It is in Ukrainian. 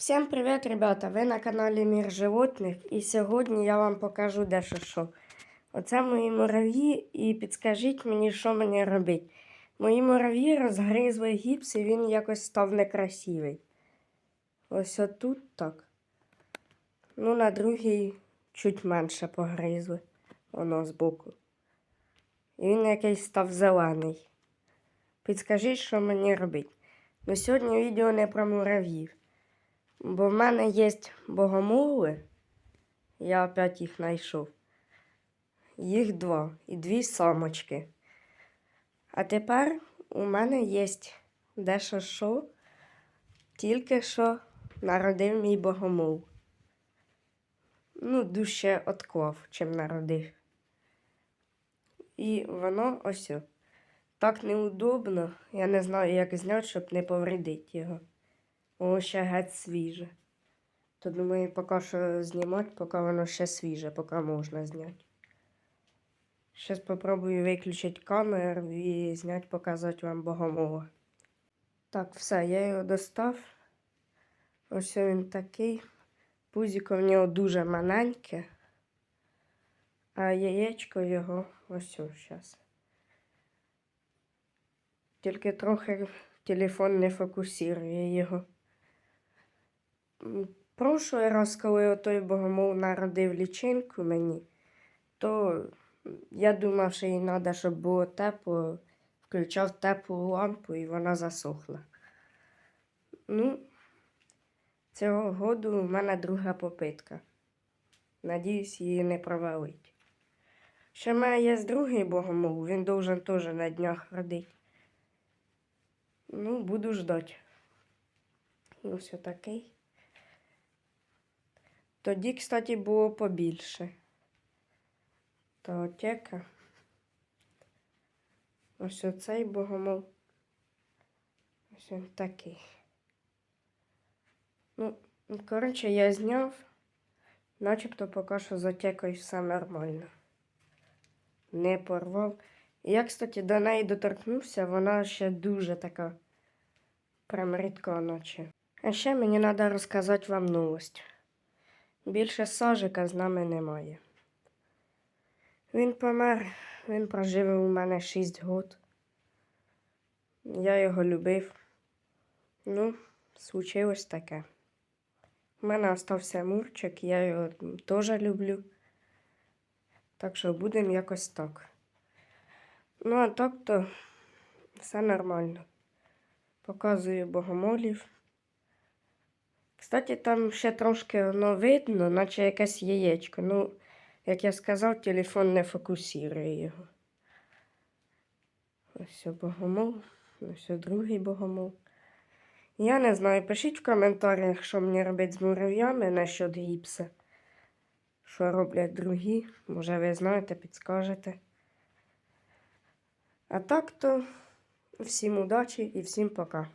Всім привіт, ребята! Ви на каналі Мір Животних і сьогодні я вам покажу дещо що. Оце мої мурав'ї і підскажіть мені, що мені робити. Мої мурав'ї розгризли гіпс і він якось став некрасивий. Ось отут так. Ну, на другій чуть менше погризли. Воно збоку. І він якийсь став зелений. Підскажіть, що мені робити. Ну, сьогодні відео не про мурав'їв. Бо в мене є богомоли. Я опять їх знайшов. Їх два і дві самочки. А тепер у мене є дещо що, тільки що народив мій богомол. Ну, дужче отклав, чим народив. І воно ось. Так неудобно. Я не знаю, як зняти, щоб не повредити його. Воно ще геть свіже. То думаю, поки що знімати, поки воно ще свіже, поки можна зняти. Зараз спробую виключити камеру і зняти, показати вам богомола. Так, все, я його достав. Ось він такий. Пузіко в нього дуже маленьке. А яєчко його ось зараз. Тільки трохи телефон не фокусує його. Прошлий раз, коли той богомол народив лічинку мені, то я думав, що їй треба, щоб було тепло, включав теплу лампу і вона засохла. Ну, цього году у мене друга попитка. Надіюсь, її не провалить. Ще в мене є другий богомол, він должен теж на днях родити. Ну, буду ждать. Ну, все такий. Тоді, кстати, було побільше. Та отека. Ось оцей богомол. Ось він такий. Ну, коротше, я зняв, начебто поки що з отекою все нормально. Не порвав. Я, кстати, до неї доторкнувся, вона ще дуже така прям рідко наче. А ще мені треба розказати вам новость. Більше сажика з нами немає. Він помер, він прожив у мене 6 років. Я його любив. Ну, случилось таке. У мене остався мурчик, я його теж люблю. Так що будемо якось так. Ну, а так то все нормально. Показую богомолів. Кстати, там ще трошки воно видно, наче якесь яєчко. Ну, як я сказав, телефон не фокусує його. Ось богомол, ось другий богомол. Я не знаю, пишіть в коментарях, що мені робити з мурав'ями насчет гіпса. Що роблять другі. Може, ви знаєте, підскажете. А так то всім удачі і всім пока.